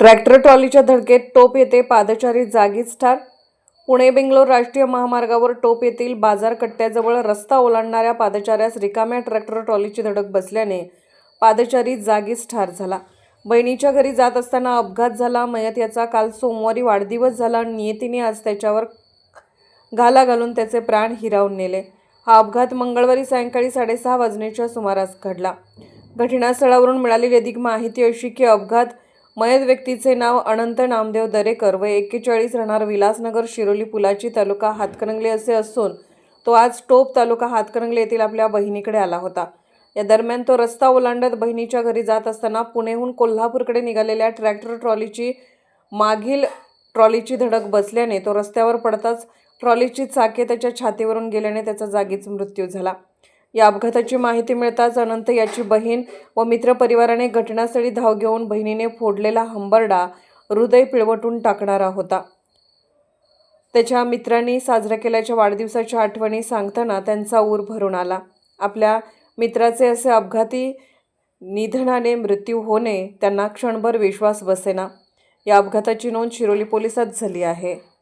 Tractor ट्रॉलीच्या धडकेत टोप येथे पादचारी जागीच ठार. पुणे बेंगलोर राष्ट्रीय महामार्गावर टोप येथील बाजार कट्ट्याजवळ रस्ता ओलांडणाऱ्या पादचाऱ्यास रिकाम्या ट्रॅक्टर ट्रॉलीची धडक बसल्याने पादचारी जागीच ठार झाला. बहिणीच्या घरी जात असताना अपघात झाला. मयत याचा काल सोमवारी वाढदिवस झाला. नियतीने आज त्याच्यावर घाला घालून त्याचे प्राण हिरावून नेले. हा अपघात मंगळवारी सायंकाळी साडेसहा वाजण्याच्या सुमारास घडला. घटनास्थळावरून मिळालेली अधिक माहिती अशी की अपघात मयत व्यक्तीचे नाव अनंत नामदेव दरेकर व एक्केचाळीस राहणार विलासनगर शिरोली पुलाची तालुका हातकणंगले असे असून तो आज टोप तालुका हातकणंगले येथील आपल्या बहिणीकडे आला होता. या दरम्यान तो रस्ता ओलांडत बहिणीच्या घरी जात असताना पुणेहून कोल्हापूरकडे निघालेल्या ट्रॅक्टर ट्रॉलीची मागील ट्रॉलीची धडक बसल्याने तो रस्त्यावर पडताच ट्रॉलीची चाके त्याच्या छातीवरून गेल्याने त्याचा जागीच मृत्यू झाला. या अपघाताची माहिती मिळताच अनंत याची बहीण व मित्रपरिवाराने घटनास्थळी धाव घेऊन बहिणीने फोडलेला हंबरडा हृदय पिळवटून टाकणारा होता. त्याच्या मित्रांनी साजरा केल्याच्या वाढदिवसाच्या आठवणी सांगताना त्यांचा ऊर भरून आला. आपल्या मित्राचे असे अपघाती निधनाने मृत्यू होणे त्यांना क्षणभर विश्वास बसेना. या अपघाताची नोंद शिरोली पोलिसात झाली आहे.